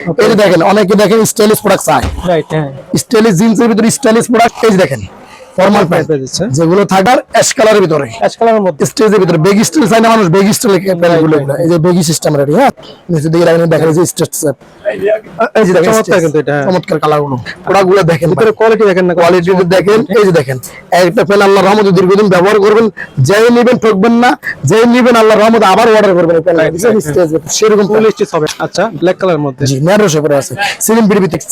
এই দেখেন অনেকে দেখেন স্টাইলিশ প্রোডাক্ট চায়। রাইট হ্যাঁ। স্টাইলিশ জিন্সের ভিতরে স্টাইলিশ প্রোডাক্ট এই দেখেন। ফর্মাল প্যান্ট পেয়ে যেগুলো থাকার অ্যাশ কালারের ভিতরে। অ্যাশ কালারের মধ্যে। স্টেজের ভিতরে। বেগ চাই না মানুষ বেগ প্যান্টগুলো এই যে বেগি সিস্টেম রেডি হ্যাঁ? নিচে দিকে রাখেন দেখেন এই যে স্টেজ এই যে দেখেন চমৎকার কিন্তু এটা, হ্যাঁ। চমৎকার কালারগুলো প্রোডাক্টগুলো দেখেন ভিতরে কোয়ালিটি দেখেন না কোয়ালিটি দেখেন এই যে দেখেন। একটা পেন আল্লাহ রহমত দীর্ঘদিন ব্যবহার করবেন যেই নেবেন ঠকবেন না যেই নেবেন আল্লাহ রহমত আবার অর্ডার করবেন এই? সেরকম ফুল হবে। আচ্ছা ব্ল্যাক কালারের মধ্যে। জি শেপের আছে। সিলিম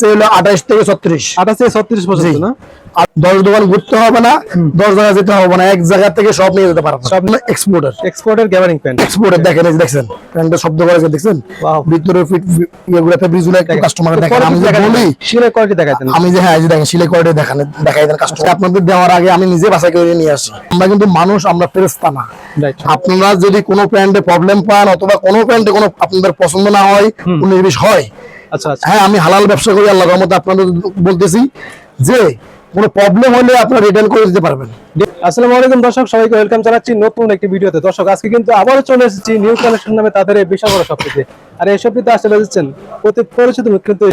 হলো আঠাশ থেকে ছত্রিশ। আঠাশ থেকে ছত্রিশ পর্যন্ত না? আর দশ দোকান ঘুরতে হবে না দশ জায়গা যেতে হবে না এক জায়গা থেকে সব নিয়ে যেতে সব এক্সপোর্টার এক্সপোর্টের গ্যাবারিং প্যান্ট এক্সপোর্টার দেখেন দেখছেন প্যান্টটা শব্দ করে যে দেখছেন? ভিতরে ফিট ইয়েগুলো ফেব্রিকগুলো একটু কাস্টমার দেখেন আমি যে বলি কোয়ালিটি দেখাতেন আমি যে হ্যাঁ এই যে দেখেন সিলাই কোয়ালিটি দেখান দেখাই দেন কাস্টমার আপনাদের দেওয়ার আগে আমি নিজে বাছাই করে নিয়ে আসি আমরা কিন্তু মানুষ আমরা ফেরেস্তা না। আপনারা যদি কোনো প্যান্টে প্রবলেম পান অথবা কোনো প্যান্টে কোনো আপনাদের পছন্দ না হয় উনিশ হয় আচ্ছা আচ্ছা। হ্যাঁ আমি হালাল ব্যবসা করি আল্লাহর রহমতে আপনাদের বলতেছি যে কোনো প্রবলেম হলে আপনারা রিটার্ন করে দিতে পারবেন। আসসালামু আলাইকুম দর্শক, সবাইকে ওয়েলকাম জানাচ্ছি নতুন একটি ভিডিওতে। দর্শক, আজকে কিন্তু আবারও চলে এসেছি নিউ কালেকশন নামে তাদের বিশাল বড় শপটিতে আর এই শপটিতে আসলে প্রতি পরিচিত কিন্তু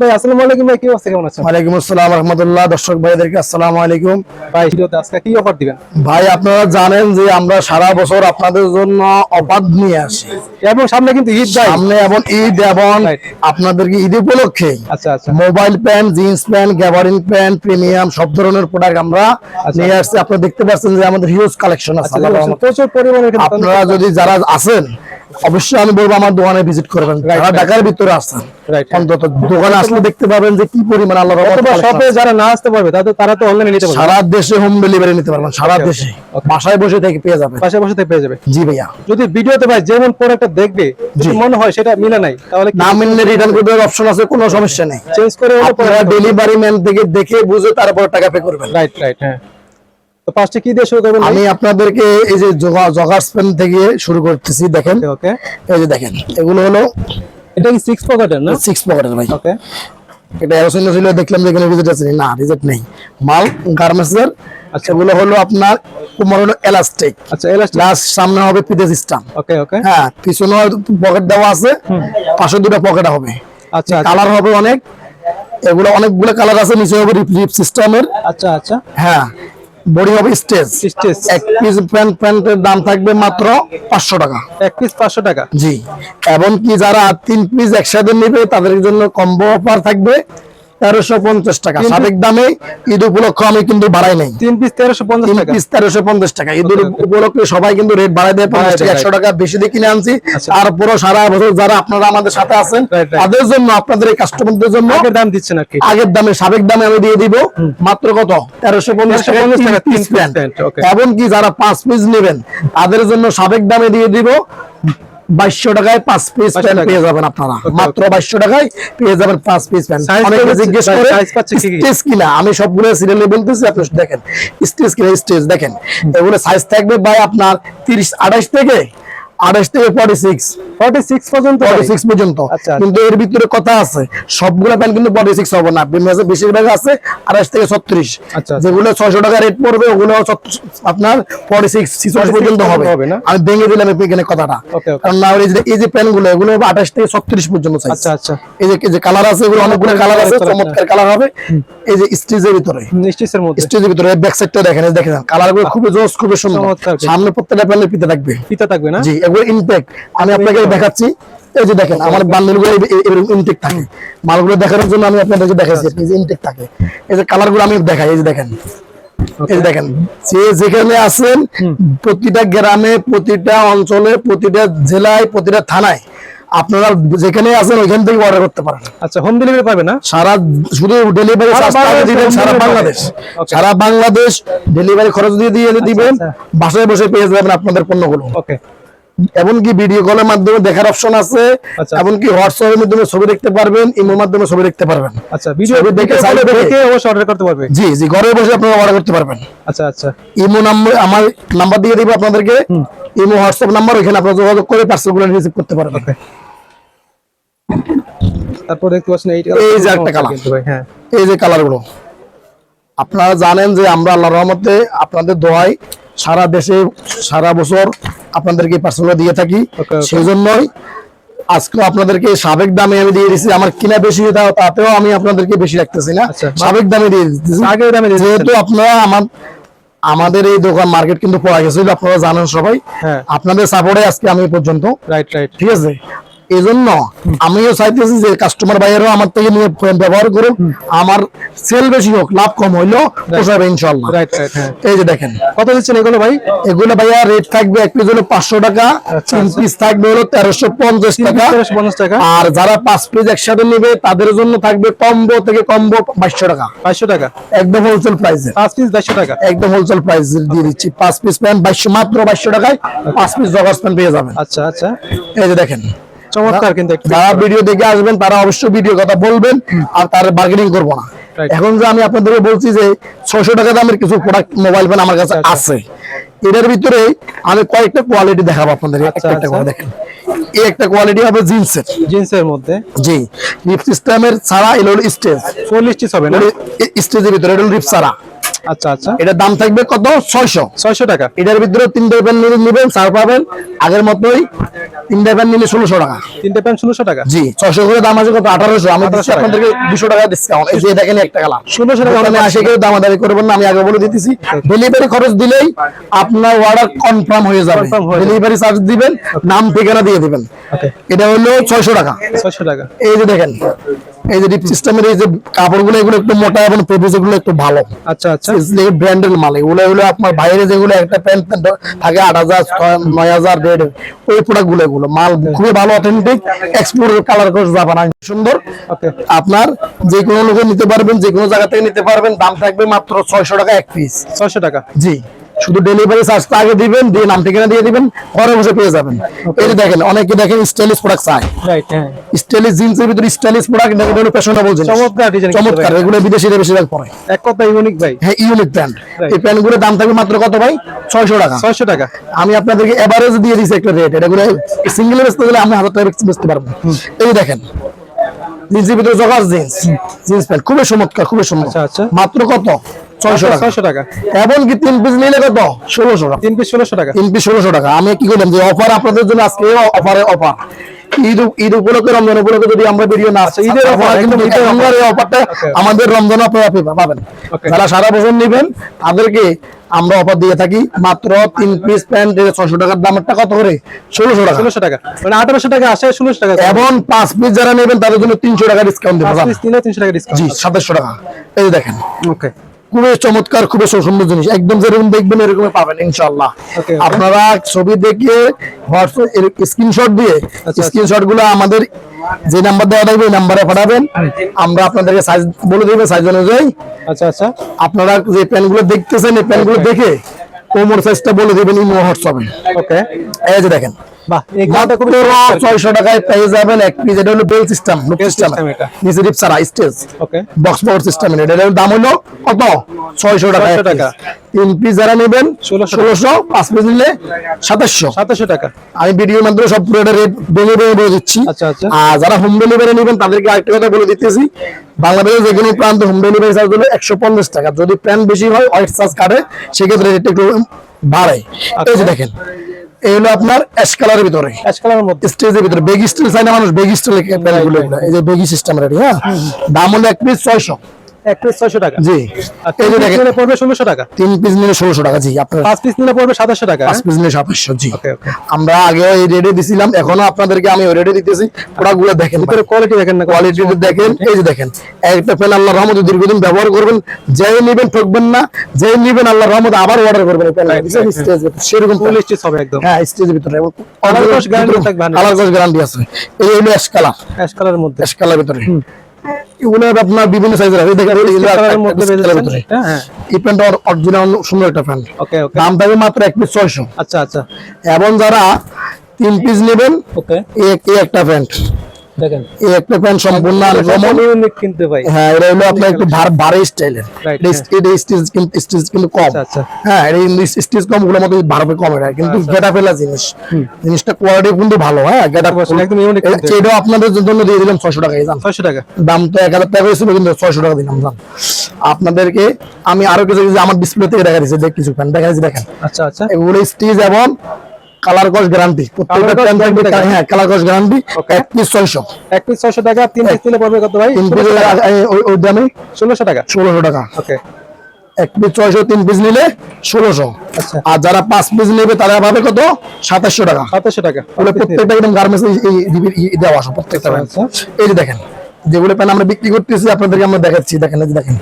ভাই আসসালামু আলাইকুম ভাই কি অবস্থা? কেমন আছেন? ওয়ালাইকুম আসসালাম রহমতুল্লাহ। দর্শক ভাইদেরকে আসসালামু আলাইকুম। ভাই ভিডিওতে আজকে কি অফার দিবেন? ভাই আপনারা জানেন যে আমরা সারা বছর আপনাদের জন্য অবাধ নিয়ে আসি। এবং সামনে কিন্তু ঈদ ভাই। সামনে এবং ঈদ এবং. আপনাদেরকে ঈদ উপলক্ষে আচ্ছা আচ্ছা। Mobile pant jeans pant gabardine pant premium সব ধরনের প্রোডাক্ট আমরা নিয়ে আসছি। আপনারা দেখতে পাচ্ছেন যে আমাদের হিউজ কালেকশন আছে আচ্ছা। প্রচুর পরিমাণে আপনারা যদি যারা আছেন অবশ্যই আমি বলব আমার দোকানে ভিজিট করবেন। যারা. ঢাকার ভিতরে রাইট অন্তত দোকানে আসলে দেখতে পাবেন যে কি পরিমাণ আল্লাহ শপে যারা না আসতে পারবে তাদের তারা তো অনলাইনে নিতে পারবে। সারা দেশে হোম ডেলিভারি নিতে পারবেন সারা. দেশে। বাসায় বসে থেকে পেয়ে যাবেন। পাশে বসে থেকে পেয়ে যাবে। জি ভাইয়া। যদি ভিডিওতে ভাই যেমন প্রোডাক্টটা দেখবে মনে হয় সেটা মিলে নাই তাহলে না মিললে রিটার্ন অপশন আছে কোনো সমস্যা নেই। চেঞ্জ করে ডেলিভারি ম্যান থেকে দেখে বুঝে তারপর টাকা পে করবেন। রাইট রাইট হ্যাঁ। তো পাঁচটা কি দিয়ে শুরু করবেন আমি আপনাদেরকে এই যে জগার্স পেন থেকে শুরু করতেছি দেখেন। ওকে এই যে দেখেন এগুলো হলো এটা কি সিক্স পকেটের না? সিক্স পকেটের ভাই। ওকে। এটা এরোসিন ছিল দেখলাম যে এখানে রিজেক্ট আছে। না রিজেক্ট নেই। মাল গার্মেন্টস এর আচ্ছা। এগুলো হলো আপনার তোমার হলো এলাস্টিক আচ্ছা এলাস্টিক লাস্ট সামনে হবে পিতে সিস্টেম ওকে ওকে। হ্যাঁ পিছনে পকেট দেওয়া আছে। পাশে দুটো পকেট হবে। আচ্ছা আচ্ছা। কালার হবে অনেক। এগুলো অনেকগুলো কালার আছে নিচে হবে রিপ সিস্টেমের আচ্ছা আচ্ছা। হ্যাঁ। বডি হবে স্টেজ স্টেজ এক পিস প্যান্ট প্যান্টের দাম থাকবে মাত্র পাঁচশো টাকা। এক পিস পাঁচশো টাকা। জি। এবং কি যারা তিন পিস একসাথে নেবে তাদের জন্য কম্বো অফার থাকবে। তেরোশো পঞ্চাশ টাকা। সাবেক দামে ঈদ উপলক্ষে আমি কিন্তু বাড়াই নাই। তিন পিস তেরোশো পঞ্চাশ পিস তেরোশো পঞ্চাশ টাকা। Eid Okay, okay. উপলক্ষে সবাই কিন্তু রেট বাড়াই দেয় পঞ্চাশ টাকা একশো টাকা বেশি দিয়ে কিনে আনছি। আচ্ছা। তারপরও সারা বছর যারা আপনারা আমাদের সাথে আছেন. তাদের জন্য আপনাদের এই কাস্টমারদের জন্য আগের দাম দিচ্ছেন আর আগের দামে সাবেক দামে আমি দিয়ে দিব। মাত্র কত? তেরোশো পঞ্চাশ টাকা তিন প্যান্ট। যারা পাঁচ পিস নেবেন তাদের জন্য সাবেক দামে দিয়ে দিব বাইশশো টাকায় পাঁচ পিস প্যান্ট পেয়ে যাবেন আপনারা। মাত্র বাইশশো টাকায় পেয়ে যাবেন পাঁচ পিস প্যান্ট। অনেকে জিজ্ঞেস করে? স্টেজ কিনা? আমি সবগুলো সিরিয়ালে বলতেছি আপনি দেখেন। স্টেজ কিনা স্টেজ দেখেন। এগুলো সাইজ থাকবে ভাই আপনার তিরিশ আঠাশ থেকে আঠাশ থেকে ফর্টি সিক্স ফর্টি সিক্স পর্যন্ত ফর্টি সিক্স পর্যন্ত। আচ্ছা। কিন্তু এর ভিতরে কথা আছে সবগুলো প্যান্ট কিন্তু ফর্টি সিক্স হবে না। বেশিরভাগ আছে আঠাশ থেকে ছত্রিশ। আচ্ছা। যেগুলো ছয়শো টাকা রেট পড়বে ওগুলো আপনার ফর্টি সিক্স ছিচল্লিশ পর্যন্ত হবে। আমি ভেঙে দিলাম এখানে কথাটা. কারণ না এই যে প্যান্টগুলো এগুলো আঠাশ থেকে ছত্রিশ পর্যন্ত আচ্ছা আচ্ছা। এই যে কালার আছে এগুলো অনেকগুলো কালার আছে চমৎকার কালার হবে। এই যে স্টিজের ভিতরে। মধ্যে। স্টেজের ভিতরে ব্যাক সাইডটা দেখেন দেখেন কালারগুলো খুবই জোস খুবই সুন্দর। সামনে প্রত্যেকটা প্যান্টের পিতে থাকবে। পিতা থাকবে না? জি আমি আপনাকে দেখাচ্ছি। এই যে দেখেন আমার এরকম ইনটেক থাকে। মালগুলো দেখানোর জন্য আমি আপনাদেরকে দেখাচ্ছি। এই যে ইনটেক থাকে। এই যে কালারগুলো আমি দেখাই এই যে দেখেন। এই দেখেন যে যেখানে আছেন প্রতিটা গ্রামে প্রতিটা অঞ্চলে প্রতিটা জেলায় প্রতিটা থানায় আপনারা যেখানে আছেন ওইখান থেকে অর্ডার করতে পারেন। আচ্ছা হোম ডেলিভারি পাবে না? সারা শুধু ডেলিভারি সারা দিবেন সারা বাংলাদেশ। সারা বাংলাদেশ ডেলিভারি খরচ দিয়ে দিয়ে দিবেন। আচ্ছা। বাসায় বসে পেয়ে যাবেন আপনাদের পণ্যগুলো। ওকে এমনকি ভিডিও কলের মাধ্যমে দেখার অপশন আছে। আচ্ছা। এমনকি হোয়াটসঅ্যাপের মাধ্যমে ছবি দেখতে পারবেন ইমোর মাধ্যমে ছবি দেখতে পারবেন। আচ্ছা ভিডিও দেখে, দেখে অবশ্যই অর্ডার করতে পারবে। জি জি ঘরে বসে আপনারা অর্ডার করতে পারবেন। আচ্ছা আচ্ছা। ইমো নাম্বার আমার নাম্বার দিয়ে দিব আপনাদেরকে। ইমো হোয়াটসঅ্যাপ নাম্বার ওইখানে আপনারা যোগাযোগ করে পার্সেলগুলো রিসিভ করতে পারবেন। তারপর দেখতে পাচ্ছেন এই এই যে একটা কালার হ্যাঁ। এই যে কালারগুলো আপনারা জানেন যে আমরা আল্লাহ রহমতে আপনাদের দোয়াই সারা দেশে সারা বছর আপনাদেরকে পার্সেল দিয়ে থাকি. সেই জন্যই আজকে আপনাদেরকে সাবেক দামে আমি দিয়ে দিচ্ছি আমার কিনা বেশি দাও তাতেও আমি আপনাদেরকে বেশি রাখতেছি না। আচ্ছা। সাবেক দামে দিয়ে দিচ্ছি আগের দামে যেহেতু আপনারা আমার আমাদের এই দোকান মার্কেট কিন্তু পড়া গেছিল আপনারা জানেন সবাই। হ্যাঁ। আপনাদের সাপোর্টে আজকে আমি পর্যন্ত। রাইট রাইট ঠিক আছে? এই জন্য আমিও চাইতেছি যে কাস্টমার ভাইয়েরও আমার থেকে নিয়ে ফোন ব্যবহার করুন আমার সেল বেশি হোক লাভ কম হইলেও পোষাবে ইনশাল্লাহ হ্যাঁ। এই যে দেখেন কত দিচ্ছেন এগুলো ভাই? এগুলো ভাইয়া রেট থাকবে এক পিস হলো পাঁচশো টাকা আচ্ছা, তিন আচ্ছা। পিস থাকবে হলো তেরোশো পঞ্চাশ টাকা। টাকা। আর যারা পাঁচ পিস একসাথে নিবে তাদের জন্য থাকবে কম্বো থেকে কম্বো বাইশশো টাকা। পাঁচশো টাকা। একদম হোলসেল প্রাইসে পাঁচ পিস দেড়শো টাকা। একদম হোলসেল প্রাইস দিয়ে দিচ্ছি। পাঁচ পিস প্যান্ট বাইশশো মাত্র বাইশশো টাকায় পাঁচ পিস জগার্স প্যান্ট পেয়ে যাবেন। আচ্ছা আচ্ছা। এই যে দেখেন চমৎকার কিন্তু যারা ভিডিও দেখে আসবেন তারা অবশ্যই ভিডিও কথা বলবেন আর তার বার্গেনিং করব না। এখন যে আমি আপনাদেরকে বলছি যে ছয়শো টাকা দামের কিছু প্রোডাক্ট মোবাইল ফোন আমার কাছে আচ্ছা, আছে এটার ভিতরে আমি কয়েকটা কোয়ালিটি দেখাবো আপনাদের একটা আচ্ছা, একটা আচ্ছা। করে দেখেন। এই একটা কোয়ালিটি হবে জিন্সের। জিন্সের মধ্যে? জি রিপ সিস্টেমের ছাড়া এলো স্টেজ পিস হবে না? স্টেজের ভিতরে এটা রিপ ছাড়া। আচ্ছা আচ্ছা। এটার দাম থাকবে কত? ছয়শো। ছয়শো টাকা। এটার ভিতরে তিনটে প্যান্ট নিলে নিবেন পাবেন। আগের মতোই তিনটে প্যান্ট নিলে ষোলোশো টাকা। তিনটে প্যান্ট ষোলোশো টাকা? জি ছশো করে দাম আছে কত? আঠারোশো। আমি দিচ্ছি 1800 টাকা। আপনাদেরকে দুশো টাকা ডিসকাউন্ট এই যে দেখেন একটা 1600 টাকা আসে কেউ দামাদারি করবেন না আমি আগে বলে দিতেছি। ডেলিভারি খরচ দিলেই আপনার অর্ডার কনফার্ম হয়ে হয়ে যাবে। ডেলিভারি চার্জ দিবেন নাম ঠিকানা দিয়ে দিবেন। এটা হলো ছয়শো টাকা। ছয়শো টাকা। এই যে দেখেন। এই যে সিস্টেমের এই যে কাপড়গুলো এগুলো একটু মোটা এবং এগুলো একটু ভালো। আচ্ছা আচ্ছা। ব্র্যান্ডের মাল। এগুলো হলো আপনার বাইরে যেগুলো একটা প্যান্ট থাকে আট হাজার নয় হাজার দেড় ওই প্রোডাক্টগুলো এগুলো। মাল খুবই ভালো অথেন্টিক এক্সপোর্ট কালার করে সুন্দর। আপনার যে কোনো লোকে নিতে পারবেন যে কোনো জায়গা থেকে নিতে পারবেন। দাম থাকবে মাত্র ছয়শো টাকা এক পিস ছয়শো টাকা। জি। শুধু ডেলিভারি চার্জটা আগে দিবেন দিয়ে নাম ঠিকানা দিয়ে দিবেন ঘরে বসে পেয়ে যাবেন। এই দেখেন অনেকে দেখেন স্টাইলিশ প্রোডাক্ট চায়। রাইট হ্যাঁ। স্টাইলিশ জিন্সের ভিতরে স্টাইলিশ প্রোডাক্ট এটা হলো ফ্যাশনেবল জিনিস? চমৎকার ডিজাইন চমৎকার এগুলো বিদেশিরা বেশিরভাগ পরে। এক কথা ইউনিক ভাই। হ্যাঁ ইউনিক Right. এই প্যান্টগুলোর দাম থাকবে মাত্র কত ভাই? ছয়শো টাকা। ছয়শো টাকা। আমি আপনাদেরকে এভারেজ দিয়ে দিচ্ছি একটা রেট এটা গুলো সিঙ্গেল বেচতে গেলে আমি হাজার টাকা বেচতে পারব। এই দেখেন জিন্সের ভিতরে জগার জিন্স। জিন্স প্যান্ট খুবই চমৎকার খুবই সুন্দর। আচ্ছা, আচ্ছা। মাত্র কত? ছয়শো টাকা। ছয়শো টাকা। এমনকি তিন পিস নিলে কত? ষোলোশো টাকা। তিন পিস ষোলোশো টাকা। তিন পিস ষোলোশো টাকা। আমি কি করলাম যে অফার আপনাদের জন্য আজকে অফারে অফার ঈদ ঈদ উপলক্ষে রমজান উপলক্ষে যদি আমরা ভিডিও না আসছে ঈদের অফার কিন্তু একদম ঈদের ঈদের এই অফারটা আমাদের রমজান আপনারা পাবেন। যারা সারা বছর নেবেন তাদেরকে আমরা অফার দিয়ে থাকি মাত্র তিন পিস প্যান্ট ছশো টাকার দামেরটা কত করে? ষোলোশো টাকা। ষোলোশো টাকা। মানে আঠারোশো টাকা আসে ষোলোশো টাকা এবং পাঁচ পিস যারা নেবেন তাদের জন্য তিনশো টাকা ডিসকাউন্ট দেবো। তিনশো টাকা জি ডিসকাউন্ট সাতাশশো টাকা। এই দেখেন। ওকে খুবই চমৎকার খুবই সুন্দর জিনিস। একদম যেরকম দেখবেন এরকম পাবেন ইনশাল্লাহ. আপনারা ছবি দেখে হোয়াটসঅ্যাপ স্ক্রিনশট দিয়ে আচ্ছা। স্ক্রিনশটগুলো আমাদের যে নাম্বার দেওয়া থাকবে ওই নাম্বারে পাঠাবেন। আমরা আপনাদেরকে সাইজ বলে দেবো সাইজ অনুযায়ী। আচ্ছা আচ্ছা। আপনারা যে প্যানগুলো দেখতেছেন এই প্যানগুলো দেখে কোমর সাইজটা বলে দেবেন ইমো হোয়াটসঅ্যাপে। ওকে এই যে দেখেন। ছয়শো টাকায় পেয়ে যাবেন এক পিস এটা হলো বেল সিস্টেম সিস্টেম নিচে রিপ ছাড়া স্টেজ বক্স পাওয়ার সিস্টেম দাম হলো কত? ছয়শো টাকা টাকা। তিন পিস যারা নেবেন 1600 ষোলোশো পাঁচ পিস নিলে সাতাশশো। সাতাশো টাকা। আমি ভিডিওর মাধ্যমে সব রেট ভেঙে ভেঙে বলে দিচ্ছি। আচ্ছা, আচ্ছা। আর যারা হোম ডেলিভারি নেবেন তাদেরকে আরেকটা কথা বলে দিতেছি। বাংলাদেশের যে কোনো প্রান্ত হোম ডেলিভারি চার্জ হলো একশো পঞ্চাশ টাকা। যদি প্ল্যান বেশি হয় হোয়াইট চার্জ কাটে সেক্ষেত্রে রেটটা একটু বাড়ে এই যে দেখেন। এই হলো আপনার অ্যাশ কালারের ভিতরে। অ্যাশ কালারের মধ্যে। স্টেজের ভিতরে। বেগি স্টিল চাই না মানুষ বেগ স্টিল। এই যে বেগি সিস্টেম রেডি হ্যাঁ? দাম হলো এক পিস এক পিস ছয়শো টাকা। জি। তিন পিস নিলে পড়বে ষোলোশো টাকা। তিন পিস নিলে ষোলোশো টাকা জি আপনার পাঁচ পিস নিলে পড়বে সাতাশশো টাকা পাঁচ পিস নিলে সাতাশশো জি। ওকে ওকে। আমরা আগে এই রেডে দিছিলাম এখনও আপনাদেরকে আমি ওই রেডে দিতেছি প্রোডাক্টগুলো দেখেন। ভিতরে কোয়ালিটি দেখেন না কোয়ালিটি দেখেন এই যে দেখেন একটা ফ্যান আল্লাহ রহমতে দীর্ঘদিন ব্যবহার করবেন যেই নিবেন ঠকবেন না যেই নিবেন আল্লাহ রহমতে আবার অর্ডার করবেন সেরকম ফুল হবে একদম। হ্যাঁ স্টেজের ভিতরে। Colour cost guarantee থাকবে 100% কালার গ্যারান্টি আছে। এই হলো অ্যাশ কালার অ্যাশ কালারের মধ্যে। অ্যাশ কালার ভিতরে। এগুলো আপনার বিভিন্ন সাইজের আছে। দেখেন হ্যাঁ হ্যাঁ। এই প্যান্টটা অরিজিনাল সুন্দর একটা প্যান্ট। ওকে ওকে দাম থাকবে মাত্র এক পিস ছয়শো। আচ্ছা আচ্ছা। এবং যারা তিন পিস নেবেন এই একটা প্যান্ট। দেখেন। এই একটা প্যান্ট সম্পূর্ণ আনকমন ইউনিক কিনতে ভাই। হ্যাঁ এটা হলো আপনার একটু ভার ভারী স্টাইলের এটা স্টিচ কিন্তু স্টিচ কিন্তু কম। আচ্ছা। হ্যাঁ এটা স্টিচ কমগুলো মতো ভারবে কম এটা। কিন্তু গেটা ফেলা জিনিস। জিনিসটা কোয়ালিটি কিন্তু ভালো হ্যাঁ গেটা একদম unique এটাও আপনাদের জন্য দিয়ে দিলাম ছশো টাকা জান। টাকা। দাম তো এক হাজার টাকা হয়েছিল কিন্তু ছয়শো টাকা দিলাম জান। আপনাদেরকে আমি আরও কিছু আমার ডিসপ্লে থেকে দেখা দিচ্ছি দেখ কিছু ফ্যান দেখা দেখেন। আচ্ছা আচ্ছা। এগুলো স্টিচ এবং কালার কস গ্যারান্টি প্রত্যেকটা প্যান্ট থাকবে হ্যাঁ কালার কস গ্যারান্টি এক পিস ছয়শো এক পিস ছয়শো টাকা তিন পিস নিলে পড়বে কত ভাই? তিন পিস ওই দামে? ষোলোশো টাকা। ষোলোশো টাকা। ওকে এক পিস ছয়শো তিন পিস নিলে ষোলোশো। আচ্ছা। আর যারা পাঁচ পিস নেবে তারা পাবে কত? সাতাশশো টাকা। সাতাশশো টাকা। প্রত্যেকটা একদম গার্মেন্টস দেওয়া আছে প্রত্যেকটা আচ্ছা। এই যে দেখেন যেগুলো প্যান্ট আমরা বিক্রি করতেছি আপনাদেরকে আমরা দেখাচ্ছি। দেখেন যে দেখেন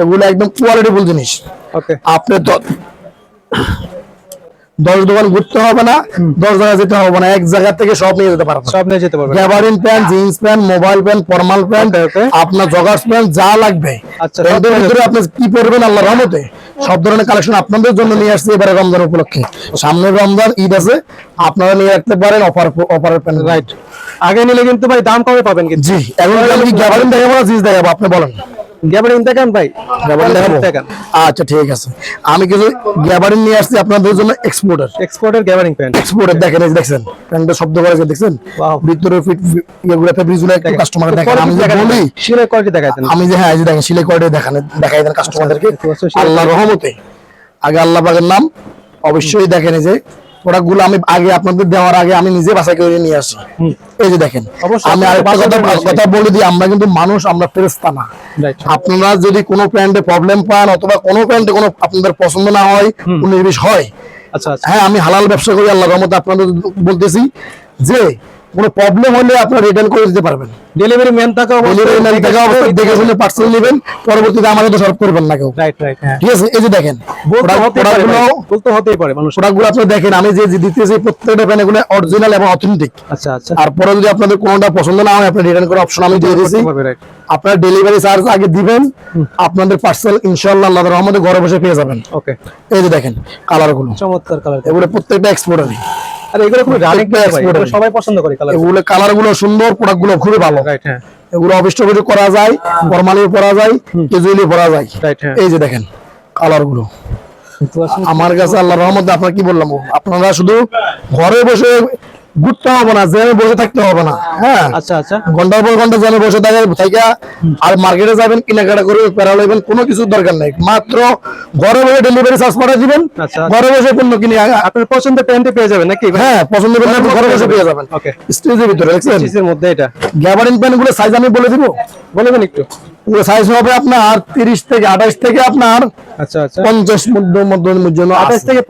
এগুলো একদম কোয়ালিটিফুল জিনিস। ওকে আপনি তো দশ দোকান ঘুরতে হবে না দশ জায়গায় যেতে হবে না এক জায়গা থেকে সব নিয়ে যেতে পারবেন সব নিয়ে যেতে পারবে gabardine pant jeans pant mobile pant formal pant. আপনার জগার্স প্যান্ট যা লাগবে। আচ্ছা, ভিতরে আপনি কি পরবেন আল্লাহ রহমতে? সব ধরনের কালেকশন আপনাদের জন্য নিয়ে আসছি এবারে রমজান উপলক্ষে। সামনে রমজান ঈদ আছে আপনারা নিয়ে রাখতে পারেন অফার অফারের প্যান্ট রাইট আগে নিলে কিন্তু ভাই দাম কমে পাবেন কিন্তু। জি এখন আমি গ্যাবারিন দেখাবো না জিন্স দেখাবো আপনি বলেন। গ্যাবারিন দেখেন ভাই। গ্যাবারিন দেখাবো। দেখেন আচ্ছা ঠিক আছে। আমি কিছু গ্যাবারিন নিয়ে আসছি আপনাদের জন্য এক্সপোর্টার এক্সপোর্টের গ্যাবারিং প্যান্ট। এক্সপোর্টার দেখেন এই শব্দ করে দেখছেন? Wow. ভিতরে ফিট ইয়েগুলো ফেব্রিকগুলো একটু কাস্টমার দেখেন। আমি যে বলি শিলের কোয়ালিটি দেখাইতেন আমি যে হ্যাঁ এই দেখেন সিলাই কোয়ালিটি দেখান দেখাই দেন কাস্টমারদেরকে আচ্ছা, আচ্ছা, আল্লাহ রহমতে। আগে আল্লাহ পাকের নাম অবশ্যই দেখেন এই যে প্রোডাক্টগুলো আমি আগে আপনাদের দেওয়ার আগে আমি নিজে বাসা করে নিয়ে আসি। এই যে দেখেন আমি আরেকটা কথা। কথা বলে দিই আমরা কিন্তু মানুষ আমরা ফেরেস্তা না। আপনারা যদি কোনো প্যান্টে প্রবলেম পান অথবা কোনো প্যান্টে কোনো আপনাদের পছন্দ না হয় উনিশ জিনিস হয় আচ্ছা আচ্ছা। হ্যাঁ আমি হালাল ব্যবসা করি আল্লাহ রহমতে আপনাদের বলতেছি যে কোনো প্রবলেম হলে আপনারা রিটার্ন করে দিতে পারবেন। ডেলিভারি ম্যান থাকে ডেলিভারি ম্যান দেখা অবস্থা দেখে শুনে পার্সেল নেবেন পরবর্তীতে আমাকে তো সর্ভ করবেন না কেউ। রাইট রাইট হ্যাঁ। ঠিক আছে? এই যে দেখেন বলতে product- হতেই পারে product ভাই, বলতে হতেই পারে মানুষ product গুলো আপনি দেখেন আমি যে যে দিতেছি প্রত্যেকটা প্যান এগুলো অরিজিনাল এবং অথেন্টিক আচ্ছা আচ্ছা। আর পরে যদি আপনাদের কোনোটা পছন্দ না হয় আপনি রিটার্ন করার অপশন আমি দিয়ে দিয়েছি আপনার ডেলিভারি চার্জ আগে দিবেন আপনাদের পার্সেল ইনশাআল্লাহ আল্লাহর রহমতে ঘরে বসে পেয়ে যাবেন। ওকে এই যে দেখেন কালারগুলো। চমৎকার কালার এগুলো প্রত্যেকটা এক্সপোর্টারই আর এগুলো খুব রানিং প্লেয়ার সবাই পছন্দ করে কালার এগুলো কালারগুলো সুন্দর প্রোডাক্টগুলো খুবই ভালো। রাইট হ্যাঁ। এগুলো অবিষ্ট করে করা যায় ফরমালি পরা যায় কেজুয়ালি পরা যায়। রাইট হ্যাঁ। এই যে দেখেন কালারগুলো। আমার কাছে আল্লাহর রহমতে আপনার কি বললাম আপনারা শুধু ঘরে বসে ঘুরতে হবে না জেনে বসে থাকতে হবে না হ্যাঁ? আচ্ছা আচ্ছা। ঘণ্টার পর ঘণ্টা জেনে বসে থাকে আর মার্কেটে যাবেন কেনাকাটা করে প্যারা লইবেন কোনো কিছুর দরকার নেই। মাত্র ঘরে বসে ডেলিভারি চার্জ পাঠিয়ে দিবেন আচ্ছা। ঘরে বসে পণ্য কিনে আপনার পছন্দের প্যান্টে পেয়ে যাবেন নাকি? হ্যাঁ পছন্দ করলে আপনি ঘরে বসে পেয়ে যাবেন। ওকে স্টেজের ভিতরে দেখছেন? চিজের মধ্যে এটা। গ্যাবারিন প্যান্টগুলো সাইজ আমি বলে দিব। বলবেন একটু। ওগুলো সাইজ হবে আপনার তিরিশ থেকে আঠাশ থেকে আপনার আচ্ছা আচ্ছা। মধ্যে জন্য থেকে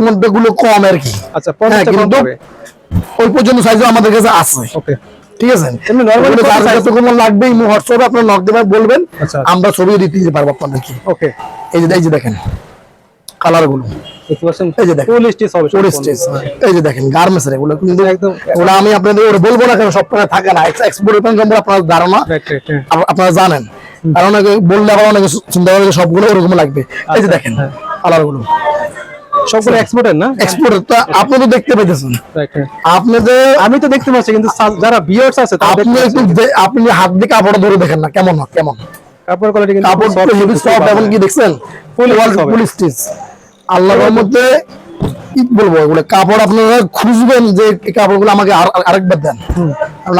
মধ্যে গুলো কম আর কি। আচ্ছা হ্যাঁ, হবে। ওই পর্যন্ত সাইজ আমাদের কাছে আছে। ওকে। ঠিক আছে? এমনি কত লাগবে হোয়াটসঅ্যাপে আপনার নক দেবেন বলবেন আচ্ছা। আমরা ছবি দিতে পারব আপনাদেরকে। ওকে। এই যে এই যে দেখেন। কালারগুলো দেখতে পাচ্ছেন? এই যে দেখেন। ফুল স্টিচ হবে চোর সম্পূর্ণ। এই যে দেখেন গার্মেন্টস এগুলো। কিন্তু একদম ওগুলো আমি আপনাদের ওটা বলব না কেন সব টাকা থাকে না। এক্সপোর্ট সম্পর্কে আপনার ধারণা? জানেন। আর অনেকে বললে আবার অনেকে চিন্তা করে সবগুলো ওরকম লাগবে। এই যে আচ্ছা, দেখেন হ্যাঁ। কালারগুলো সবগুলো এক্সপোর্টের না? এক্সপোর্ট তো আপনি তো দেখতে পাইতেছেন। রাইট আপনি যে আমি তো দেখতে পাচ্ছি কিন্তু যারা ভিউয়ার্স আছে আপনি আপনি হাত দিয়ে কাপড় ধরে দেখেন না কেমন কেমন। কাপড় কোয়ালিটি কিন্তু কাপড় হেভি সফট এবং কি দেখছেন? ফুল ফুল স্টিচ আল্লাহর মধ্যে কি বলব কাপড় আপনারা খুঁজবেন যে কাপড়গুলো আমাকে আর- আর- আরেকবার দেন।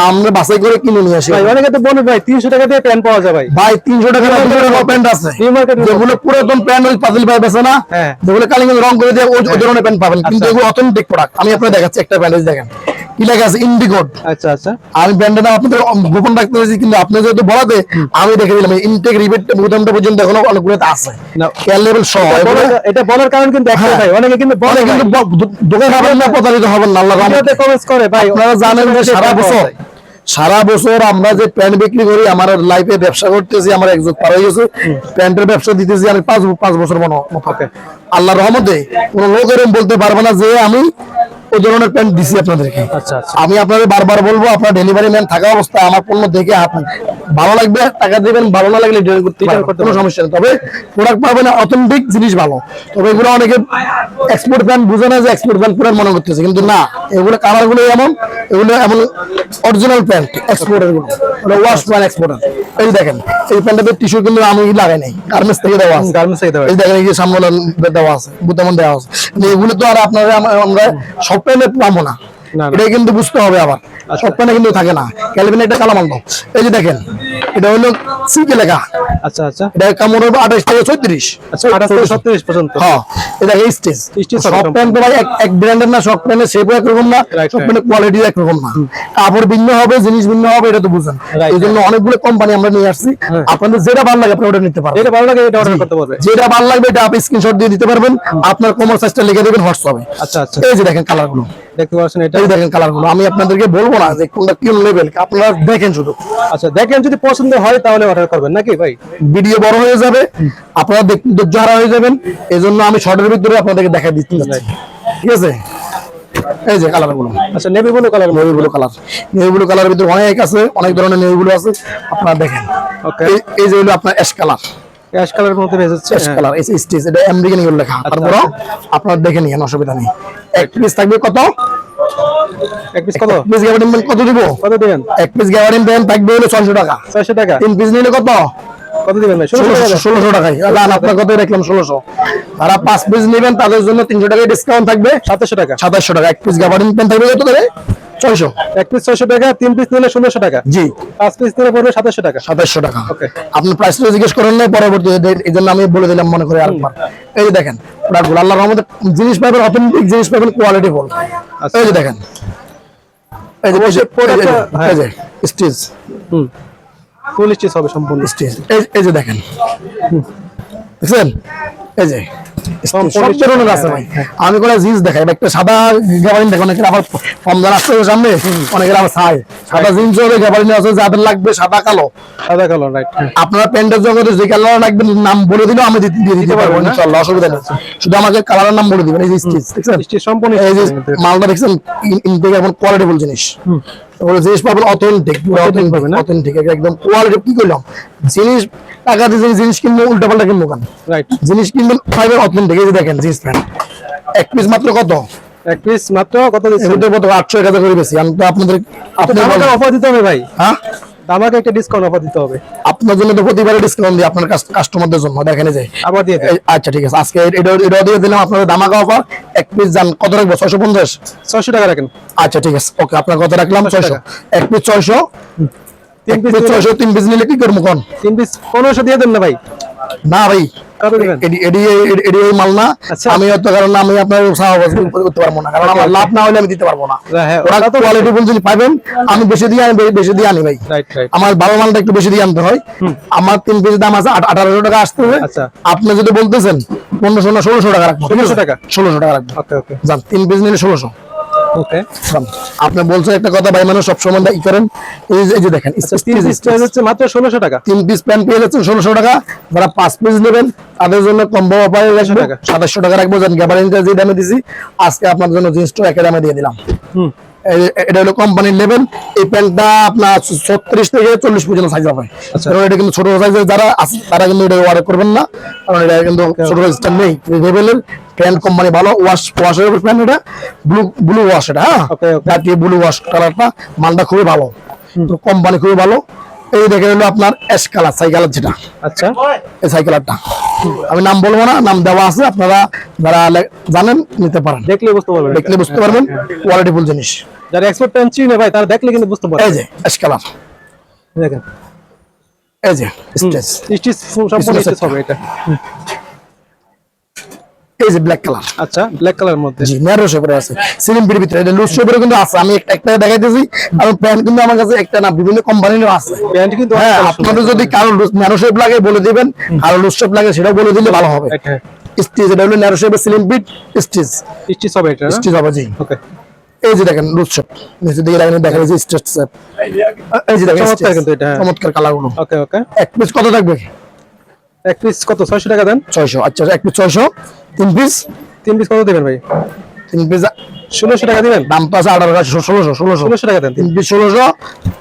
আমরা বাসাই করে কিনে নিয়ে আসি। ভাই অনেকে তো বলবে ভাই তিনশো টাকা দিয়ে প্যান্ট পাওয়া যায় ভাই। ভাই তিনশো টাকা প্যান্ট আছে। যেগুলো পুরাতন প্যান্ট ওই পাতিল ভাই বেছে না। হ্যাঁ। যেগুলো রং করে দিয়ে ওই ওই ধরনের প্যান্ট পাবেন। কিন্তু আচ্ছা। এগুলো অথেন্টিক প্রোডাক্ট আমি আপনার দেখাচ্ছি একটা প্যান্ট দেখেন। কি লেখা আছে ইন্ডিগোড আচ্ছা আচ্ছা। আমি ব্র্যান্ডের নাম আপনাদের গোপন রাখতে পেরেছি কিন্তু আপনি যেহেতু বলাতে আমি দেখে দিলাম ইনটেক রিবেট বোতামটা পর্যন্ত এখনও অনেকগুলো আছে। কেয়ার লেভেল সহ এটা বলার- কারণ কিন্তু একটাই হ্যাঁ। ভাই অনেকে কিন্তু বলে কিন্তু দোকান হবেন না প্রতারিত হবেন না আল্লাহ রহমতে। কমেন্টস করে ভাই। আপনারা জানেন যে সারা বছর সারা বছর আমরা যে প্যান্ট বিক্রি করি আমার লাইফে ব্যবসা করতেছি আমার এক যুগ পার হয়ে গেছে। প্যান্টের ব্যবসা দিতেছি আমি পাঁচ পাঁচ বছর মনে আল্লাহ রহমতে কোন লোক এরকম বলতে পারবে না যে আমি ওই ধরনের প্যান্ট দিছি আপনাদেরকে। আচ্ছা আচ্ছা। আমি আপনাদের বারবার বলব আপনার ডেলিভারি ম্যান থাকা অবস্থায় আমার পণ্য দেখে আপনি ভালো লাগবে টাকা দিবেন ভালো না লাগলে কোনো সমস্যা নেই। তবে প্রোডাক্ট পাবেন অথেন্টিক জিনিস ভালো। তবে এগুলো অনেকে এক্সপোর্ট প্যান্ট বুঝে না যে এক্সপোর্ট প্যান্ট পুরান মনে করতেছে। কিন্তু না এগুলো কালারগুলো এমন এগুলো এমন অরিজিনাল প্যান্ট এক্সপোর্টেরগুলো। ওয়াশ প্যান্ট এক্সপোর্টার এই দেখেন এই প্যান্টটাতে টিস্যু কিন্তু আমি লাগাই নাই গার্মেন্টস থেকে দেওয়া আছে। গার্মেন্টস থেকে দেওয়া এই দেখেন এই যে সামনে দেওয়া আছে বুতামন দেওয়া আছে। কিন্তু এগুলো তো আর আপনারা আমরা সব প্যান্টে পাবো না। এটা কিন্তু বুঝতে হবে আবার। সব প্যান্টে কিন্তু থাকে না। ক্যালভিন একটা কালামাল এই যে দেখেন এটা হলো সিকে লেখা আচ্ছা আচ্ছা। এটা কামড় হবে আঠাশ থেকে ছত্রিশ। আচ্ছা আঠাশ থেকে ছত্রিশ পর্যন্ত। হ্যাঁ এটা স্টেজ সব প্যান্ট তো ভাই এক- এক ব্র্যান্ডের না সব প্যান্টের শেপ একরকম না সব প্যান্টের কোয়ালিটি একরকম না। কাপড় ভিন্ন হবে জিনিস ভিন্ন হবে এটা তো বুঝেন। এই জন্য অনেকগুলো কোম্পানি আমরা নিয়ে আসছি। হ্যাঁ। আপনাদের যেটা ভালো লাগে আপনি ওটা নিতে পারবেন। এটা ভালো লাগে এটা অর্ডার করতে পারবে। যেটা ভালো লাগবে এটা আপনি স্ক্রিনশট দিয়ে দিতে পারবেন। আপনার কোমর সাইজটা লিখে দেবেন হোয়াটসঅ্যাপে। আচ্ছা আচ্ছা। এই যে দেখেন কালারগুলো। দেখতে পাচ্ছেন এটা? দেখেন কালারগুলো। আমি আপনাদেরকে বলব না যে কোনটা লেভেল আপনারা দেখেন শুধু। আচ্ছা দেখেন যদি পছন্দ হয় তাহলে অর্ডার করবেন নাকি ভাই? ভিডিও বড় হয়ে যাবে আপনারা দেখতে হয়ে যাবেন এই জন্য আমি শর্টের ভিতরে আপনাদেরকে দেখা দিতে যাচ্ছি ঠিক আছে? এই যে কালারগুলো। আচ্ছা navy blue colour navy blue colour navy blue কালারের ভিতরে অনেক আছে অনেক ধরনের নেভি ব্লু আছে আপনারা দেখেন। ওকে এই- এই যে হলো আপনার অ্যাশ কালার অ্যাশ কালারের মধ্যে ভেজেছে অ্যাশ কালার এই স্টেজ এটা আমেরিকান ইউল লেখা। তারপর আপনারা দেখে নিন অসুবিধা নেই। এক পিস থাকবে কত? এক পিস কত? পিস গ্যাবার্ডিন কত দিব? কত দিবেন? এক পিস গ্যাবার্ডিন থাকবে হলো ছয়শো টাকা। ছয়শো টাকা। তিন পিস নিলে কত? কত দিবেন ভাই? ষোলোশো টাকা। ষোলোশো টাকায় আপনার কত রাখলাম ষোলোশো। যারা পাঁচ পিস নেবেন তাদের জন্য তিনশো টাকায় ডিসকাউন্ট থাকবে। সাতাশশো টাকা। সাতাশশো টাকা। এক পিস গ্যাবার্ডিন প্যান্ট থাকবে কত করে? ছয়শো। এক পিস ছয়শো টাকা তিন পিস নিলে ষোলোশো টাকা। জি। পাঁচ পিস নিলে পড়বে সাতাশশো টাকা। সাতাশশো টাকা। Okay. আপনি প্রাইসটা জিজ্ঞেস করেন না পরবর্তী এই জন্য আমি বলে দিলাম মনে করে আরেকবার। এই যে দেখেন প্রোডাক্টগুলো আল্লাহর রহমতে জিনিস পাবেন অথেন্টিক জিনিস পাবেন কোয়ালিটি ফুল আচ্ছা। এই যে দেখেন। এই যে হ্যাঁ। এই যে স্টিচ হুম। ফুল স্টিচ হবে সম্পূর্ণ। স্টিচ এই যে দেখেন। দেখছেন? এই যে। ভাই। আমি জিন্স দেখাই একটা সাদা গ্যাবারিন দেখো অনেকের আবার ফর্মদার আসতে হবে সামনে অনেকের আবার ছাই সাদা জিন্স হবে গ্যাবারিন আছে যাদের লাগবে সাদা কালো। সাদা কালার রাইট আপনারা প্যান্টের জগতে যে কালার নাম বলে দিলেও আমি দিয়ে দিতে পারব ইনশাআল্লাহ অসুবিধা নেই। শুধু আমাকে কালারের নাম বলে দিবেন এই যে স্টিচ দেখছেন? স্টিচ সম্পূর্ণ এই যে। মালটা দেখছেন ইনটেক এখন কোয়ালিটিফুল জিনিস। ওগুলো জিনিস পাবেন অথেন্টিক পুরো Authentic পাবেন? অথেন্টিক একদম কোয়ালিটি কি করলাম? জিনিস টাকা দিয়ে জিনিস কিনবো উল্টা পাল্টা কিনবো কেন? জিনিস পাইবেন অথেন্টিক এই যে দেখেন জিন্স প্যান্ট। এক পিস মাত্র কত? এক পিস মাত্র কত দিচ্ছেন? কত? আটশো এক করে বেশি। আমি তো আপনাদের আপনাদের অফার দিতে হবে ভাই। হ্যাঁ? আমাকে একটা ডিসকাউন্ট অফার দিতে হবে। আপনার জন্য তো প্রতিবারে ডিসকাউন্ট দিই আপনার কাস্টমারদের জন্য। দেখেন এই যে। আবার দিয়ে আচ্ছা ঠিক আছে। আজকে এটা এটা দিয়ে দিলাম আপনাদের দামাকা অফার এক পিস কত রাখব? ছয়শো পঞ্চাশ? ছয়শো টাকা রাখেন। আচ্ছা ঠিক আছে। ওকে আপনার কত রাখলাম ছয়শো এক পিস ছয়শো। তিন পিস ছয়শো তিন পিস নিলে কি করব কোন? তিন পিস পনেরোশো দিয়ে দেন না ভাই। না ভাই কত দিবেন? এডি এডি এডি- এডি ওই মাল না। আমি হয়তো কারণ আমি আপনার করতে পারব না কারণ আমার লাভ না হলে আমি দিতে পারব না। ওরা তো- কোয়ালিটি ফুল পাবেন আমি বেশি দিয়ে বেশি দিয়ে আনি ভাই। আমার ভালো মালটা একটু বেশি দিয়ে আনতে হয়। আমার তিন পিস দাম আছে আঠারোশো টাকা আসতে হবে। আচ্ছা। আপনি যদি বলতেছেন পনেরোশো না ষোলোশো টাকা রাখব 1600 টাকা? ষোলোশো টাকা রাখব। তিন পিস নিলে ষোলোশো। ওকে আপনি বলছেন একটা কথা ভাই মানুষ সবসময় ই করেন। এই যে- এই যে দেখেন আচ্ছা হচ্ছে মাত্র ষোলোশো টাকা। তিন পিস প্যান্ট পেয়ে যাচ্ছেন ষোলোশো টাকা। যারা পাঁচ পিস নেবেন তাদের জন্য কম্বো অফারে রাখব টাকা। সাতাশশো টাকা রাখব যেন গ্যাবারিনটা যে দামে দিছি আজকে আপনার জন্য জিন্সটা একই দামে দিয়ে দিলাম। হুম। এটা হলো কোম্পানির লেভেল এই প্যান্টটা আপনার ছত্রিশ থেকে চল্লিশ পর্যন্ত সাইজ হবে। আচ্ছা। কারণ এটা কিন্তু ছোট সাইজের যারা আছে তারা কিন্তু এটা অর্ডার করবেন না। কারণ এটা কিন্তু ছোট সাইজটা নেই। লেভেলের প্যান্ট কোম্পানি ভালো ওয়াশ ওয়াশের প্যান্ট এটা। ব্লু ব্লু ওয়াশ এটা হ্যাঁ. ব্লু ওয়াশ কালারটা মালটা খুবই ভালো। তো কোম্পানি খুবই ভালো। এই দেখে হলো আপনার অ্যাশ কালার সাইকেলের যেটা। আচ্ছা। এই সাইকেলারটা আমি নাম বলব না নাম দেওয়া আছে আপনারা যারা জানেন নিতে পারেন। দেখলে বুঝতে পারবেন। দেখলে বুঝতে পারবেন কোয়ালিটি ফুল জিনিস। যারা এক্সপোর্ট পেন চিনে ভাই তারা দেখলে কিন্তু বুঝতে পারবে। এই যে অ্যাশ কালার দেখেন। এই যে স্টেজ স্টেজ সম্পূর্ণ স্টেজ হবে এটা। এই যে ব্ল্যাক কালার আচ্ছা ব্ল্যাক কালার মধ্যে। জি আছে। সিলিম্পির ভিতরে এটা লুজ কিন্তু আছে আমি একটা একটা দেখাইতেছি। আর প্যান্ট কিন্তু আমার কাছে একটা না বিভিন্ন কোম্পানিরও আছে। প্যান্ট কিন্তু হ্যাঁ আপনাদের যদি কারও শেপ লাগে বলে দিবেন। লুজ শেপ লাগে সেটাও বলে দিলে ভালো হবে। স্টিচ এটা হলো ন্যারো শেপের সিলিম পিট স্টিচ স্টিচ হবে এটা স্টিচ হবে জি। ওকে এই যে দেখেন লুজ শেপ নিচে দিকে দেখেন দেখা যাচ্ছে শেপ এই যে দেখেন চমৎকার কিন্তু এটা, হ্যাঁ। চমৎকার কালারগুলো ওকে ওকে এক পিস কত থাকবে? এক পিস কত ছয়শো টাকা দেন? ছয়শো আচ্ছা এক পিস ছয়শো। তিন পিস তিন পিস কত দেবেন ভাই? তিন পিস ষোলোশো টাকা দিবেন? দাম তো আছে আঠারো ষোলোশো ষোলোশো। ষোলোশো টাকা দেন তিন পিস ষোলোশো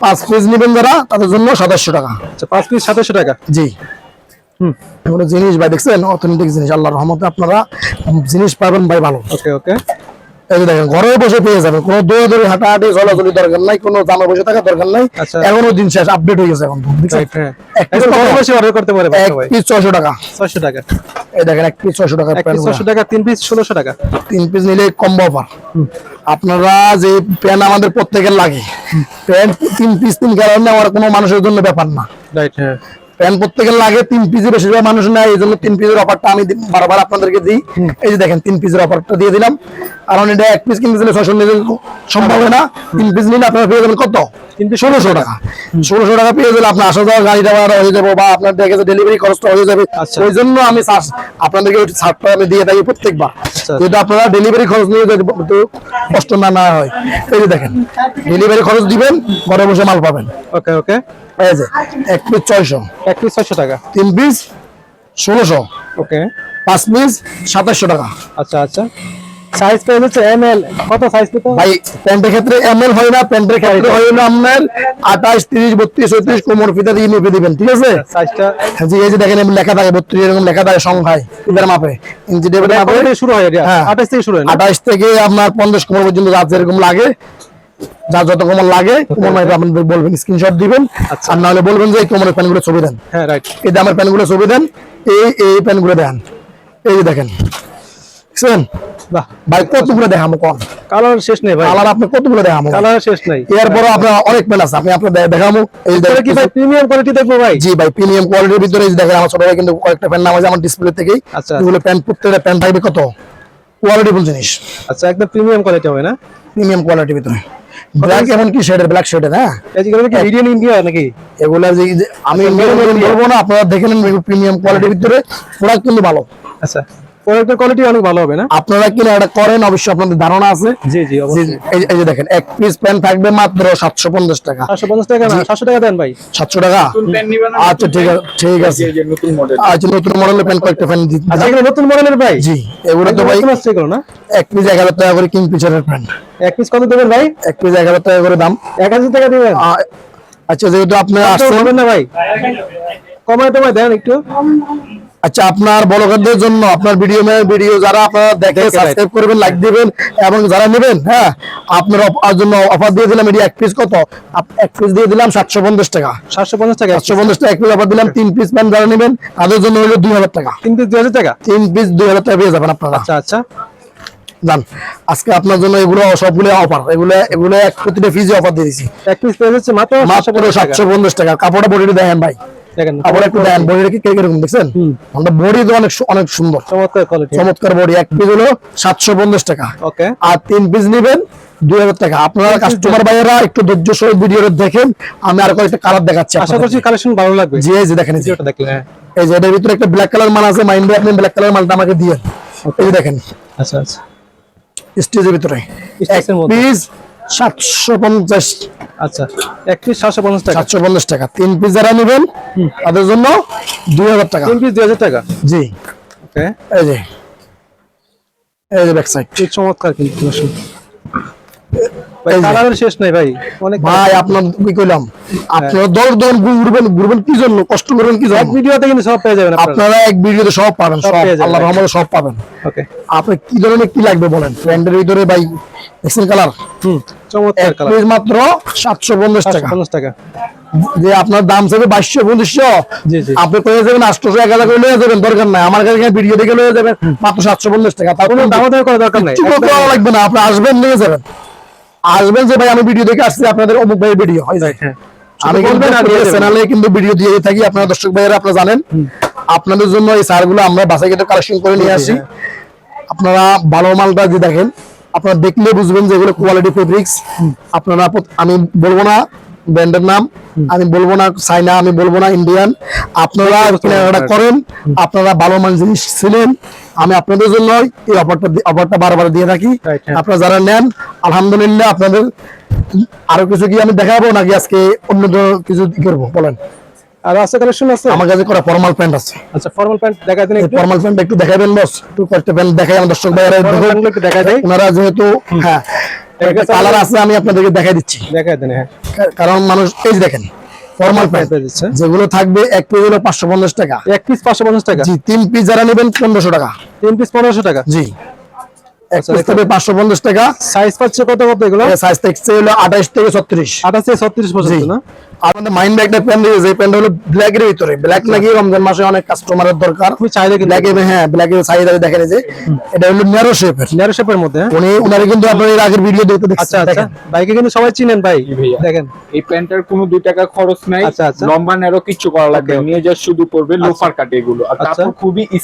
পাঁচ পিস নেবেন যারা তাদের জন্য সাতাশশো টাকা। আচ্ছা পাঁচ পিস সাতাশশো টাকা? জি। হুম। এগুলো জিনিস ভাই দেখছেন? অথেন্টিক জিনিস আল্লাহ রহমতে আপনারা জিনিস পাবেন ভাই ভালো। ওকে ওকে। এই দেখেন ঘরে বসে পেয়ে যাবেন। কোনো দৌড়ে দৌড়ে হাঁটাহাঁটি চলাচলি দরকার নাই কোনো জামা বসে থাকা দরকার নাই। আচ্ছা। এখনও দিন শেষ আপডেট হয়ে গেছে এখন? রাইট হ্যাঁ। এক অর্ডার করতে পারে এক পিস ছয়শো টাকা। ছয়শো টাকা। এই দেখেন এক পিস ছয়শো টাকা ছয়শো টাকা তিন পিস ষোলোশো টাকা। তিন পিস নিলে কম্বো অফার আপনারা যে প্যান্ট আমাদের প্রত্যেকের লাগে। প্যান্ট তিন পিস তিন কারণে আমার কোনো মানুষের জন্য ব্যাপার না। রাইট হ্যাঁ। প্যান্ট লাগে তিন পিসের বেশিরভাগ মানুষ নেয় এই জন্য তিন পিসের অফারটা আমি বারবার আপনাদেরকে দিই। এই যে দেখেন তিন পিসের অফারটা দিয়ে দিলাম। কারণ এটা এক পিস কিনতে দিলে নিলে সম্ভব হয় না। তিন পিস নিলে আপনারা পেয়ে যাবেন কত? piece ষোলোশো টাকা। ষোলোশো টাকা পেয়ে গেলে আপনার আসা যাওয়া গাড়ি হয়ে যাব বা আপনার দেখে ডেলিভারি খরচটা হয়ে যাবে। আচ্ছা। ওই জন্য আমি আপনাদেরকে ওই ছাড়টা আমি দিয়ে থাকি প্রত্যেকবার। আচ্ছা। আপনারা ডেলিভারি খরচ নিয়ে কষ্ট না না হয়। এই যে দেখেন ডেলিভারি খরচ দিবেন ঘরে বসে মাল পাবেন। ওকে ওকে এই যে এক পিস ছয়শো। এক পিস ছয়শো টাকা। তিন পিস ষোলোশো। ওকে পাঁচ পিস সাতাশশো টাকা। আচ্ছা আচ্ছা। সাইজ পেয়ে যাচ্ছে এম এল কত সাইজ পেতে ভাই প্যান্টের ক্ষেত্রে এম এল হয় না প্যান্টের ক্ষেত্রে হয় না আপনার আঠাশ তিরিশ বত্রিশ চৌত্রিশ কোমর ফিতা দিয়ে মেপে দিবেন ঠিক আছে? সাইজটা হ্যাঁ, জি এই যে দেখেন লেখা থাকে বত্রিশ এরকম লেখা থাকে সংখ্যায় ফিতার মাপে। ইঞ্চি মাপে। থেকে শুরু হয় হ্যাঁ। আঠাশ থেকে শুরু হয় না? আঠাশ থেকে আপনার পঞ্চাশ কোমর পর্যন্ত যার যেরকম লাগে যার যত কোমর লাগে কোমর বলবেন স্ক্রিনশট দিবেন আচ্ছা। আর নাহলে বলবেন যে এই কোমরের ছবি দেন। হ্যাঁ রাইট এই দামের প্যান্টগুলো ছবি দেন এই এই দেন। এই দেখেন বুঝছেন ভাই কতগুলো দেখামো কম কালার শেষ নেই ভাই। কালার আপনি কতগুলো দেখামো? কালার শেষ নাই। এরপরও আপনার অনেক আছে আপনি আপনার দে- দেখামো। এই কি ভাই প্রিমিয়াম কোয়ালিটি দেখব ভাই? জি ভাই প্রিমিয়াম কোয়ালিটির ভিতরে দেখেন আমার ছোট ভাই কিন্তু কয়েকটা নাম আছে আমার ডিসপ্লে থেকেই। আচ্ছা। এগুলো প্যান্ট প্রত্যেকটা প্যান্ট থাকবে কত? কোয়ালিটিফুল জিনিস। আচ্ছা একদম প্রিমিয়াম কোয়ালিটি হবে না? প্রিমিয়াম কোয়ালিটির ভিতরে। ব্ল্যাক এমন কি শেডের ব্ল্যাক শেডের হ্যাঁ? এই যেগুলো কি ইন্ডিয়ান ইন্ডিয়া নাকি? এগুলা যে যে আমি বলব না আপনারা দেখে নেন প্রিমিয়াম কোয়ালিটির ভিতরে। প্রোডাক্ট কিন্তু ভালো। আচ্ছা। প্রোডাক্টের কোয়ালিটি অনেক ভালো হবে না? আপনারা কিনা এটা করেন অবশ্যই আপনাদের ধারণা আছে। জি জি অবশ্যই। এই যে- দেখেন এক পিস প্যান্ট থাকবে মাত্র সাতশো পঞ্চাশ টাকা। সাতশো পঞ্চাশ টাকা না সাতশো টাকা দেন ভাই। সাতশো টাকা? আচ্ছা ঠিক আছে ঠিক আছে। নতুন মডেল আচ্ছা নতুন মডেলের প্যান্ট কয়েকটা প্যান্ট দিতে আচ্ছা এগুলো নতুন মডেলের ভাই? জি এগুলো তো ভাই নতুন আসছে এগুলো না? এক পিস এক হাজার টাকা করে কিং পিচারের প্যান্ট এক পিস কত দেবেন ভাই? এক পিস এক হাজার টাকা করে দাম। এক হাজার টাকা দিবেন। আচ্ছা যেহেতু আপনি আসছেন হবে না ভাই? কমায় টমায় দেন একটু। আচ্ছা আপনার বলকারদের জন্য আপনার ভিডিও ভিডিও যারা আপনারা দেখে সাবস্ক্রাইব করবেন লাইক দিবেন এবং যারা নেবেন হ্যাঁ আপনার জন্য অফার দিয়ে দিলাম এটি এক পিস কত? এক পিস দিয়ে দিলাম সাতশো পঞ্চাশ টাকা। সাতশো পঞ্চাশ টাকা সাতশো পঞ্চাশ টাকা এক পিস অফার দিলাম তিন পিস প্যান্ট যারা নেবেন তাদের জন্য হলো দুই হাজার টাকা। তিন পিস দুই হাজার টাকা? তিন পিস দুই হাজার টাকা পেয়ে যাবেন আপনারা। আচ্ছা আচ্ছা। জান আজকে আপনার জন্য এগুলো সবগুলো অফার এগুলো এগুলো এক প্রতিটা ফিজে অফার দিয়ে দিছি। এক পিস পেয়ে যাচ্ছে মাত্র মাত্র সাতশো পঞ্চাশ টাকা। কাপড়টা বডিটা দেখেন ভাই। দেখেন কাপড় একটু দেখেন বডিটা কি কীরকম দেখছেন? আমাদের বডি তো অনেক অনেক সুন্দর। চমৎকার কোয়ালিটি চমৎকার বডি এক পিস হলো সাতশো পঞ্চাশ টাকা। ওকে আর তিন পিস নেবেন দুই হাজার টাকা। আপনারা কাস্টমার ভাইয়েরা একটু ধৈর্য সহ ভিডিওটা দেখেন আমি আর কয়েকটা কালার দেখাচ্ছি আশা করছি কালেকশন ভালো লাগবে। জি এই যে দেখেন যে। ভিডিওটা দেখলে হ্যাঁ। এই যে এটার ভিতরে একটা ব্ল্যাক কালার মাল আছে মাইন্ডে আপনি ব্ল্যাক কালার মালটা আমাকে দিয়ে এই দেখেন। আচ্ছা আচ্ছা। স্টেজের ভিতরে। এক পিস সাতশো পঞ্চাশ। আচ্ছা এক পিস সাতশো পঞ্চাশ টাকা। সাতশো পঞ্চাশ টাকা। তিন পিস যারা নেবেন তাদের জন্য দুই হাজার টাকা। তিন পিস দুই হাজার টাকা? জি। ওকে। এই যে। এই যে ব্যাক সাইড চমৎকার কিন্তু। কালারের শেষ নাই ভাই। অনেক ভাই আপনার কি কইলাম? আপনারা দশ দশ ঘুরবেন ঘুরবেন কি জন্য? কষ্ট করবেন কি এক ভিডিওতে কিন্তু সব পেয়ে যাবেন আপনারা। আপনারা এক ভিডিওতে সব পাবেন সব সব পেয়ে যাবেন। আল্লাহ রহমতে সব পাবেন। ওকে। আপনি কি ধরনের কি লাগবে বলেন? প্যান্টের ভিতরে ভাই এক্সেল কালার হুম চমৎকার কালার মাত্র সাতশো পঞ্চাশ সাতশো টাকা পঞ্চাশ টাকা। যে আপনার দাম চাইবে বাইশশো পঁচিশশো। আপনি যাবেন আটশোশো এক হাজার করে নিয়ে যাবেন দরকার নাই। আমার কাছে ভিডিও দেখে নিয়ে যাবেন মাত্র সাতশো পঞ্চাশ টাকা। তার কোনো দামা দামি করার দরকার নাই। লাগবে না। আপনি আসবেন নিয়ে যাবেন। আসবেন যে ভাই আমি ভিডিও দেখে আসছি আপনাদের অমুক ভাই ভিডিও হয়ে যায়। হ্যাঁ। আমি চ্যানেলে কিন্তু ভিডিও দিয়ে থাকি আপনারা দর্শক ভাইয়েরা আপনারা জানেন। আপনাদের জন্য এই সারগুলো আমরা বাসায় কিন্তু কালেকশন করে নিয়ে আসি। আপনারা ভালো মালটা যে দেখেন আপনারা দেখলে বুঝবেন যে এগুলো কোয়ালিটি ফেব্রিক্স আপনারা আমি বলব না ব্র্যান্ডের নাম আমি বলব না চাইনা আমি বলব না ইন্ডিয়ান আপনারা কেনাকাটা করেন আপনারা ভালো মান জিনিস ছিলেন। আমি আপনাদের জন্য এই অফারটা অফারটা বারবার দিয়ে থাকি। হ্যাঁ। আপনারা যারা নেন আলহামদুলিল্লাহ আপনাদের আরও কিছু কি আমি দেখাবো নাকি আজকে অন্য কিছু করব? বলেন। আর আছে কালেকশন আছে? আমার কাছে করা ফর্মাল প্যান্ট আছে। আচ্ছা ফর্মাল প্যান্ট দেখাই দিন একটু। ফর্মাল প্যান্ট একটু দেখাবেন বস। একটু কয়েকটা প্যান্ট দেখাই আমার দর্শক একটু দেখাই ওনারা যেহেতু হ্যাঁ আছে, কালার আছে আমি আপনাদেরকে দেখাই দিচ্ছি। দেখাই দেন হ্যাঁ। কারণ মানুষ এই দেখেন ফর্মাল প্যান্ট যেগুলো থাকবে এক পিস হলো পাঁচশো পঞ্চাশ টাকা। এক পিস পাঁচশো পঞ্চাশ টাকা। জি তিন পিস যারা নেবেন পনেরোশো টাকা। তিন পিস পনেরোশো টাকা। জি। পাঁচশো পঞ্চাশ টাকা। সাইজ পাচ্ছে কত কত এগুলো? সাইজ থাকছে হলো আঠাশ থেকে ছত্রিশ। আঠাশ থেকে ছত্রিশ পর্যন্ত না? আমাদের মাইন্ড একটা প্যান্ট দিয়েছে এই প্যান্ট হলো ব্ল্যাক ভিতরে। ব্ল্যাক নাকি রমজান মাসে অনেক কাস্টমারের দরকার। খুবই চাহিদা ব্ল্যাক হ্যাঁ ব্ল্যাক চাহিদা দেখেন যে। এটা হলো ন্যারো শেপের ন্যারো শেপের মধ্যে হ্যাঁ? উনি উনারে কিন্তু আপনার এর আগের ভিডিও দেখতে আচ্ছা দেখছেন আচ্ছা দেখেন। বাইকে কিন্তু সবাই চিনেন ভাই দেখেন। এই প্যান্টের কোনো দুই টাকা খরচ নাই আচ্ছা, আচ্ছা। লম্বা ন্যারো কিচ্ছু করা লাগবে. নিয়ে যা শুধু পড়বে লোফার কাটে এগুলো। আর আচ্ছা। খুবই এই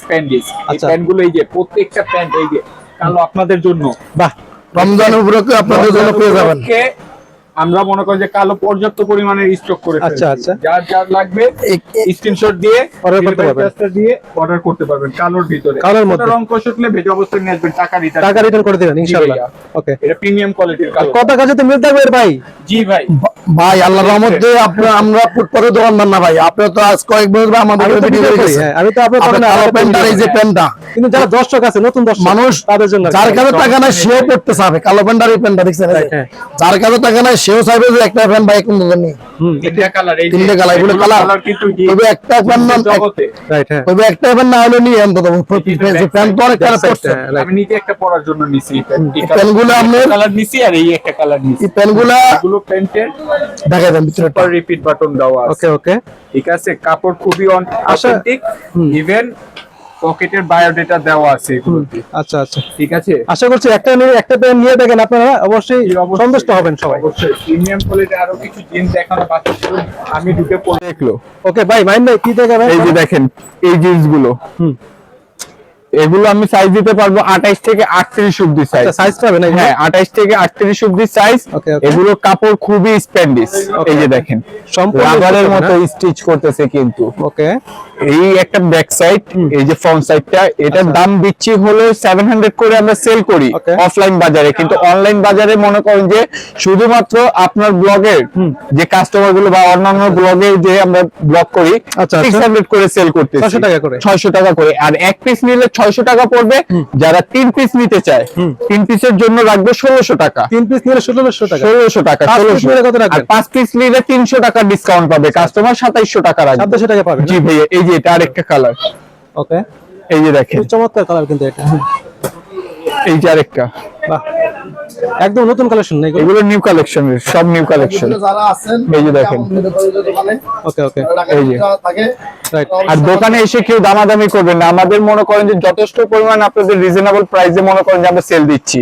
আচ্ছা। প্যান্টগুলো এই যে প্রত্যেকটা প্যান্ট এই যে কালো আপনাদের জন্য। বাহ রমজান উপলক্ষে আপনাদের জন্য পেয়ে যাবেন। আমরা মনে করি যে কালো পর্যাপ্ত পরিমাণে স্টক করে আচ্ছা, আচ্ছা। যার যার লাগবে স্ক্রিনশট দিয়ে Order করতে পারবেন। charge টা দিয়ে অর্ডার করতে পারবেন কালোর ভিতরে। কালোর মধ্যে। রং কষটলে ভেজে অবস্থায় নিয়ে আসবেন টাকা রিটার্ন টাকা রিটার্ন করে দিবেন ইনশাআল্লাহ। ওকে এটা প্রিমিয়াম কোয়ালিটির কালো। কত কাছে তো মিল থাকবে এর ভাই। জি ভাই। ভাই আল্লাহর রহমতে আপনার আমরা ফুটপাতে দোকানদার না ভাই। আপনি তো আজ কয়েক বছর ধরে আমাদের ভিডিও দেখেছেন হ্যাঁ, আমি তো দোকানে কালো আরেকটা প্যান্টটা এই যে। প্যান্টটা। কিন্তু যারা দর্শক আছে নতুন দর্শক মানুষ তাদের জন্য যার কাছে টাকা নাই সেও পড়তে চাবে কালো প্যান্ট আর এই প্যান্টটা দেখছেন এই যে? হ্যাঁ। যার কাছে টাকা নাই সেও চাইবে যে একটা দোকান নেই হুম। তিনটা কালার কালার এগুলো কালার কালার কিন্তু কি তবে একটা প্যান্ট না রাইট হ্যাঁ। তবে একটা প্যান্ট না হলে নিয়ে অন্তত প্যান্ট তো অনেক কালার পড়ছে হ্যাঁ, আমি নিজে একটা পরার জন্য নিছি প্যান্টগুলো কালার নিছি আর এই একটা কালার নিছি। এই প্যান্টগুলা এগুলো প্যান্টের দেখা দেন ভিতরে রিপিট বাটন দেওয়া ওকে ওকে ঠিক আছে কাপড় খুবই আচ্ছা। অথেন্টিক ইভেন পকেটের বায়োডেটা দেওয়া আছে এগুলোতে। আচ্ছা আচ্ছা। ঠিক আছে? আশা করছি একটা নিয়ে একটা নিয়ে দেখেন আপনারা অবশ্যই। সন্তুষ্ট হবেন সবাই। অবশ্যই। প্রিমিয়াম কোয়ালিটি আরও কিছু জিন্স দেখানো বাকি ছিল আমি ঢুকে পড়ে দেখল। ওকে ভাই মাইন্ড ভাই কি দেখে ভাই এই যে দেখেন এই জিন্সগুলো হুম। এগুলো আমি সাইজ দিতে পারব আঠাইশ থেকে আটত্রিশ অব্দি সাইজ আচ্ছা সাইজ পাবেন হ্যাঁ আঠাইশ থেকে আটত্রিশ অব্দি সাইজ. এগুলো কাপড় খুবই স্প্যান্ডিস এই যে দেখেন। সম্পূর্ণ রাবারের মতো স্টিচ করতেছে কিন্তু। ওকে এই একটা ব্যাক সাইড এই যে ফ্রন্ট সাইডটা এটার দাম দিচ্ছি হলো সেভেন হান্ড্রেড করে আমরা সেল করি অফলাইন বাজারে। কিন্তু অনলাইন বাজারে মনে করেন যে শুধুমাত্র আপনার ব্লগের যে কাস্টমারগুলো বা অন্যান্য ব্লগে যে আমরা ব্লগ করি আচ্ছা, সিক্স আচ্ছা। হান্ড্রেড করে সেল করতে 600 টাকা করে। ছয়শো টাকা করে। আর এক পিস নিলে ছয়শো টাকা পড়বে। যারা তিন পিস নিতে চায় তিন পিসের জন্য রাখবে ষোলোশো টাকা। তিন পিস নিলে ষোলোশো টাকা। ষোলোশো টাকা পাঁচ 1600 নিলে কত রাখবেন? আর পাঁচ পিস নিলে তিনশো টাকা ডিসকাউন্ট পাবে। কাস্টমার সাতাইশশো টাকা রাখবে। সাতশো টাকা পাবেন জি ভাইয়া এই যে এটা আরেকটা কালার ওকে এই যে দেখেন। চমৎকার কালার কিন্তু এটা। এই যে আরেকটা। বাহ। একদম নতুন কালেকশন না এগুলো? এগুলো নিউ কালেকশনের সব নিউ কালেকশন যারা আছেন এই যে দেখেন। ওকে ওকে এই যে। থাকে রাইট আর দোকানে এসে কেউ দামাদামি করবেন না। আমাদের মনে করেন যে যথেষ্ট পরিমাণ আপনাদের রিজনেবল প্রাইসে মনে করেন যে আমরা সেল দিচ্ছি।